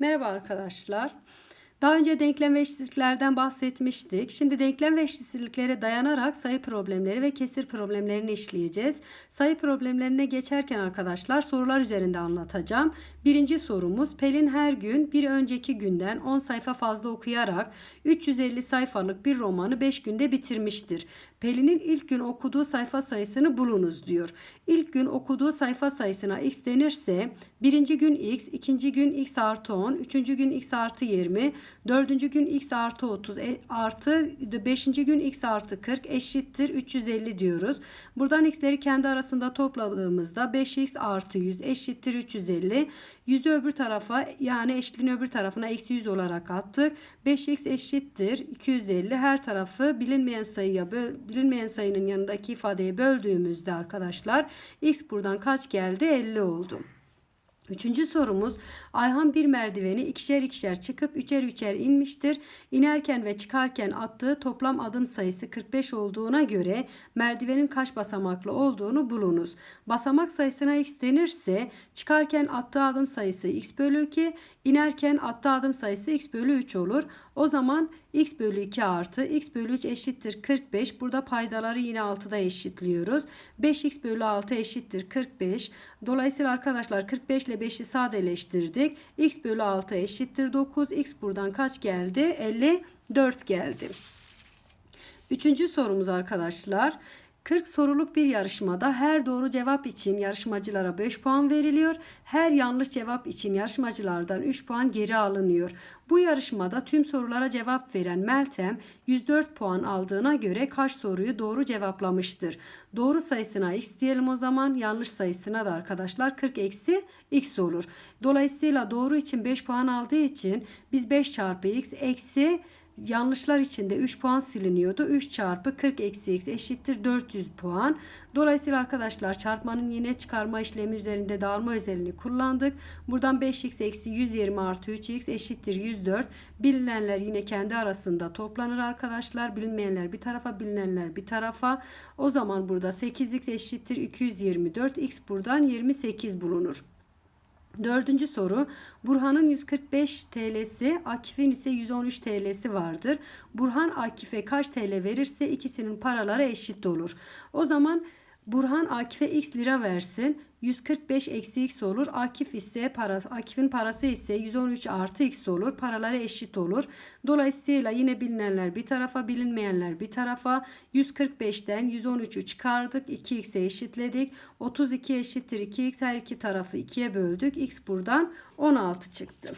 Merhaba arkadaşlar. Daha önce denklem ve eşitsizliklerden bahsetmiştik. Şimdi denklem ve eşitsizliklere dayanarak sayı problemleri ve kesir problemlerini işleyeceğiz. Sayı problemlerine geçerken arkadaşlar sorular üzerinde anlatacağım. Birinci sorumuz Pelin her gün bir önceki günden 10 sayfa fazla okuyarak 350 sayfalık bir romanı 5 günde bitirmiştir. Pelin'in ilk gün okuduğu sayfa sayısını bulunuz diyor. İlk gün okuduğu sayfa sayısına x denirse birinci gün x, ikinci gün x artı 10, üçüncü gün x artı 20, dördüncü gün x artı 30, e, artı beşinci gün x artı 40 eşittir 350 diyoruz. Buradan x'leri kendi arasında topladığımızda 5x artı 100 eşittir 350. 100'ü öbür tarafa yani eşitliğin öbür tarafına eksi 100 olarak attık. 5x eşittir 250. Her tarafı bilinmeyen sayıya bilinmeyen sayının yanındaki ifadeye böldüğümüzde arkadaşlar x buradan kaç geldi? 50 oldu. Üçüncü sorumuz Ayhan bir merdiveni ikişer ikişer çıkıp üçer üçer inmiştir. İnerken ve çıkarken attığı toplam adım sayısı 45 olduğuna göre merdivenin kaç basamaklı olduğunu bulunuz. Basamak sayısına x denirse çıkarken attığı adım sayısı x bölü 2, inerken attığı adım sayısı x bölü 3 olur. O zaman x bölü 2 artı x bölü 3 eşittir 45. Burada paydaları yine 6'da eşitliyoruz. 5x bölü 6 eşittir 45. Dolayısıyla arkadaşlar 45 ile 5'i sadeleştirdik. x bölü 6 eşittir 9. x buradan kaç geldi? 54 geldi. Üçüncü sorumuz arkadaşlar. 40 soruluk bir yarışmada her doğru cevap için yarışmacılara 5 puan veriliyor. Her yanlış cevap için yarışmacılardan 3 puan geri alınıyor. Bu yarışmada tüm sorulara cevap veren Meltem 104 puan aldığına göre kaç soruyu doğru cevaplamıştır? Doğru sayısına x diyelim o zaman yanlış sayısına da arkadaşlar 40 eksi x olur. Dolayısıyla doğru için 5 puan aldığı için biz 5 çarpı x eksi yanlışlar içinde 3 puan siliniyordu. 3 çarpı 40 eksi x eşittir 400 puan. Dolayısıyla arkadaşlar çarpmanın yine çıkarma işlemi üzerinde dağılma özelliğini kullandık. Buradan 5x eksi 120 artı 3x eşittir 104. Bilinenler yine kendi arasında toplanır arkadaşlar. Bilinmeyenler bir tarafa bilinenler bir tarafa. O zaman burada 8x eşittir 224. x buradan 28 bulunur. Dördüncü soru. Burhan'ın 145 TL'si, Akif'in ise 113 TL'si vardır. Burhan Akif'e kaç TL verirse ikisinin paraları eşit olur. O zaman Burhan Akif'e x lira versin. 145 eksi x olur. Akif ise para, Akif'in parası ise 113 artı x olur. Paraları eşit olur. Dolayısıyla yine bilinenler bir tarafa bilinmeyenler bir tarafa 145'ten 113'ü çıkardık. 2x'e eşitledik. 32 eşittir 2x her iki tarafı 2'ye böldük. x buradan 16 çıktı.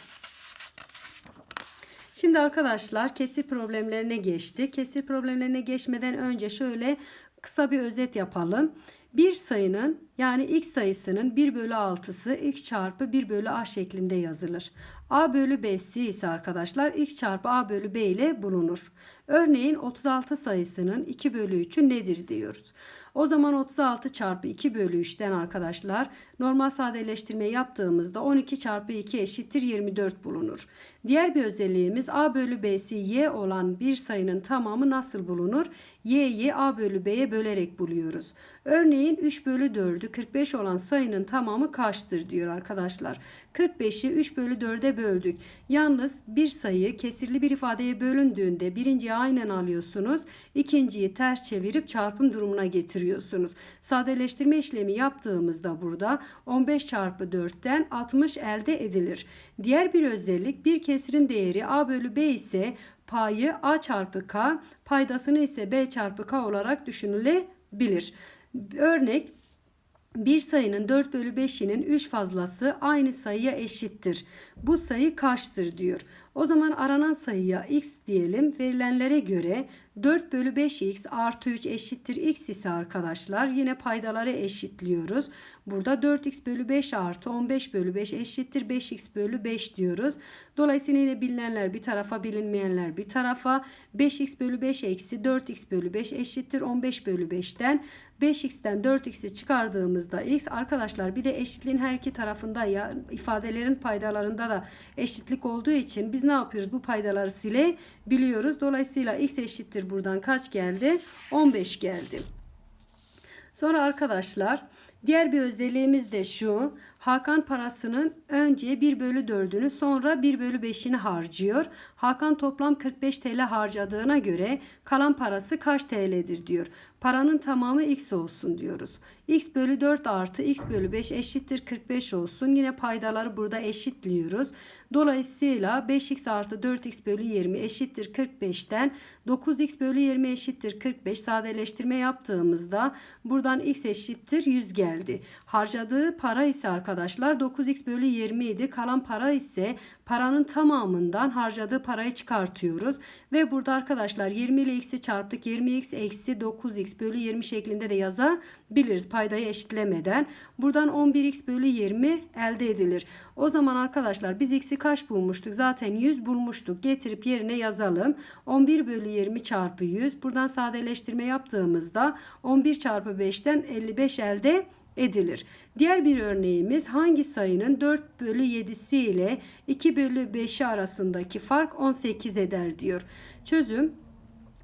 Şimdi arkadaşlar kesir problemlerine geçtik. Kesir problemlerine geçmeden önce şöyle kısa bir özet yapalım. Bir sayının yani x sayısının 1 bölü 6'sı x çarpı 1 bölü a şeklinde yazılır. a bölü b'si ise arkadaşlar x çarpı a bölü b ile bulunur. Örneğin 36 sayısının 2 bölü 3'ü nedir diyoruz. O zaman 36 çarpı 2 bölü 3'ten arkadaşlar normal sadeleştirme yaptığımızda 12 çarpı 2 eşittir 24 bulunur. Diğer bir özelliğimiz a bölü b'si y olan bir sayının tamamı nasıl bulunur? Y'yi a bölü b'ye bölerek buluyoruz. Örneğin 3 bölü 4'ü 45 olan sayının tamamı kaçtır diyor arkadaşlar. 45'i 3 bölü 4'e böldük. Yalnız bir sayı kesirli bir ifadeye bölündüğünde birinciyi aynen alıyorsunuz. ikinciyi ters çevirip çarpım durumuna getiriyorsunuz. Sadeleştirme işlemi yaptığımızda burada 15 çarpı 4'ten 60 elde edilir. Diğer bir özellik bir kesirin değeri a bölü b ise payı a çarpı k paydasını ise b çarpı k olarak düşünülebilir. Örnek bir sayının 4 bölü 5'inin 3 fazlası aynı sayıya eşittir. Bu sayı kaçtır diyor. O zaman aranan sayıya x diyelim. Verilenlere göre 4 bölü 5x artı 3 eşittir x ise arkadaşlar yine paydaları eşitliyoruz. Burada 4x bölü 5 artı 15 bölü 5 eşittir 5x bölü 5 diyoruz. Dolayısıyla yine bilinenler bir tarafa bilinmeyenler bir tarafa 5x bölü 5 eksi 4x bölü 5 eşittir 15 bölü 5'ten 5x'ten 4x'i çıkardığımızda x arkadaşlar bir de eşitliğin her iki tarafında ya ifadelerin paydalarında da eşitlik olduğu için biz ne yapıyoruz? Bu paydaları silebiliyoruz. Dolayısıyla x eşittir buradan kaç geldi? 15 geldi. Sonra arkadaşlar diğer bir özelliğimiz de şu. Hakan parasının önce 1 bölü 4'ünü sonra 1 bölü 5'ini harcıyor. Hakan toplam 45 TL harcadığına göre kalan parası kaç TL'dir diyor. Paranın tamamı x olsun diyoruz. x bölü 4 artı x bölü 5 eşittir 45 olsun. Yine paydaları burada eşitliyoruz. Dolayısıyla 5x artı 4x bölü 20 eşittir 45'ten 9x bölü 20 eşittir 45 sadeleştirme yaptığımızda buradan x eşittir 100 geldi. Harcadığı para ise arkadaşlar 9x bölü 20 idi. Kalan para ise paranın tamamından harcadığı parayı çıkartıyoruz. Ve burada arkadaşlar 20 ile x'i çarptık. 20x eksi 9x bölü 20 şeklinde de yazabiliriz paydayı eşitlemeden. Buradan 11x bölü 20 elde edilir. O zaman arkadaşlar biz x'i kaç bulmuştuk? Zaten 100 bulmuştuk. Getirip yerine yazalım. 11 bölü 20 çarpı 100. Buradan sadeleştirme yaptığımızda 11 çarpı 5'ten 55 elde edilir. Diğer bir örneğimiz hangi sayının 4 bölü 7'si ile 2 bölü 5'i arasındaki fark 18 eder diyor. Çözüm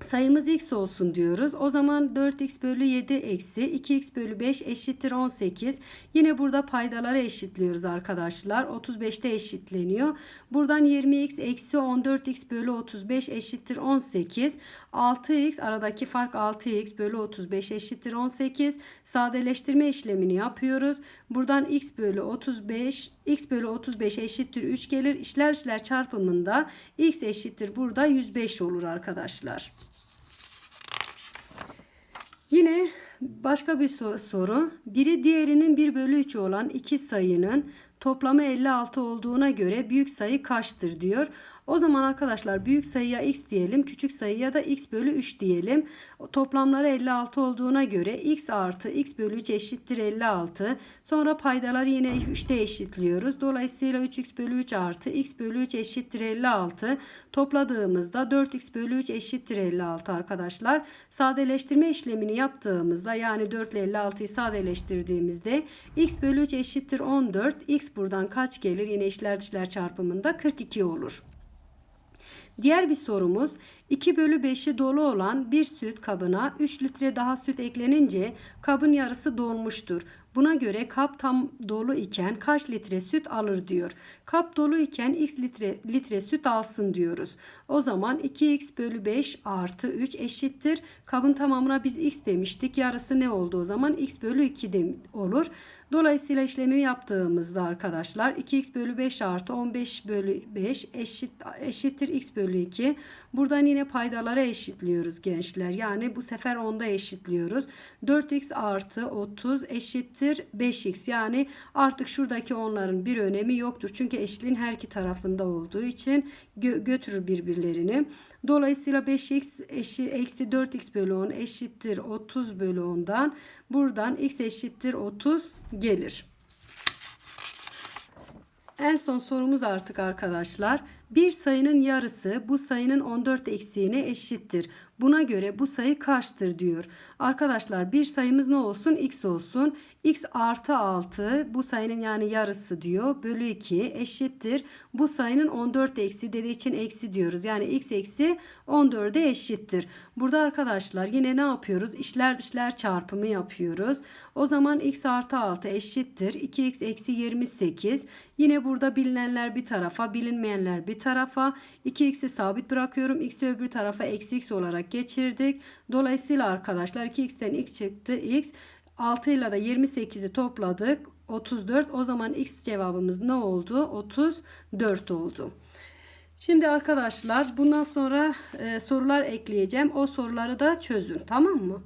Sayımız x olsun diyoruz. O zaman 4x bölü 7 eksi 2x bölü 5 eşittir 18. Yine burada paydaları eşitliyoruz arkadaşlar. 35'te eşitleniyor. Buradan 20x eksi 14x bölü 35 eşittir 18. 6x aradaki fark 6x bölü 35 eşittir 18. Sadeleştirme işlemini yapıyoruz. Buradan x bölü 35 x bölü 35 eşittir 3 gelir. İşler işler çarpımında x eşittir burada 105 olur arkadaşlar. Yine başka bir soru. Biri diğerinin 1 bölü 3 olan iki sayının toplamı 56 olduğuna göre büyük sayı kaçtır diyor. O zaman arkadaşlar büyük sayıya x diyelim. Küçük sayıya da x bölü 3 diyelim. Toplamları 56 olduğuna göre x artı x bölü 3 eşittir 56. Sonra paydaları yine 3'te eşitliyoruz. Dolayısıyla 3x bölü 3 artı x bölü 3 eşittir 56. Topladığımızda 4x bölü 3 eşittir 56 arkadaşlar. Sadeleştirme işlemini yaptığımızda yani 4 ile 56'yı sadeleştirdiğimizde x bölü 3 eşittir 14. x buradan kaç gelir? Yine işler dışlar çarpımında 42 olur. Diğer bir sorumuz 2 bölü 5'i dolu olan bir süt kabına 3 litre daha süt eklenince kabın yarısı dolmuştur. Buna göre kap tam dolu iken kaç litre süt alır diyor. Kap dolu iken x litre, litre süt alsın diyoruz. O zaman 2x bölü 5 artı 3 eşittir. Kabın tamamına biz x demiştik. Yarısı ne oldu o zaman? x bölü 2 de olur. Dolayısıyla işlemi yaptığımızda arkadaşlar 2x bölü 5 artı 15 bölü 5 eşit, eşittir x bölü 2. Buradan yine paydalara eşitliyoruz gençler. Yani bu sefer onda eşitliyoruz. 4x artı 30 eşittir 5x. Yani artık şuradaki onların bir önemi yoktur. Çünkü eşitliğin her iki tarafında olduğu için gö götürür birbirlerini. Dolayısıyla 5x eşi, eksi 4x bölü 10 eşittir 30 bölü 10'dan. Buradan x eşittir 30 gelir. En son sorumuz artık arkadaşlar. Bir sayının yarısı bu sayının 14 eksiğine eşittir. Buna göre bu sayı kaçtır diyor. Arkadaşlar bir sayımız ne olsun? X olsun. X artı 6 bu sayının yani yarısı diyor. Bölü 2 eşittir. Bu sayının 14 eksi dediği için eksi diyoruz. Yani x eksi 14'e eşittir. Burada arkadaşlar yine ne yapıyoruz? İşler dışlar çarpımı yapıyoruz. O zaman x artı 6 eşittir. 2x eksi 28. Yine burada bilinenler bir tarafa bilinmeyenler bir tarafa. 2x'i sabit bırakıyorum. x'i öbür tarafa eksi x olarak geçirdik. Dolayısıyla arkadaşlar 2x'ten x çıktı. x 6 ile de 28'i topladık. 34. O zaman x cevabımız ne oldu? 34 oldu. Şimdi arkadaşlar bundan sonra e, sorular ekleyeceğim. O soruları da çözün. Tamam mı?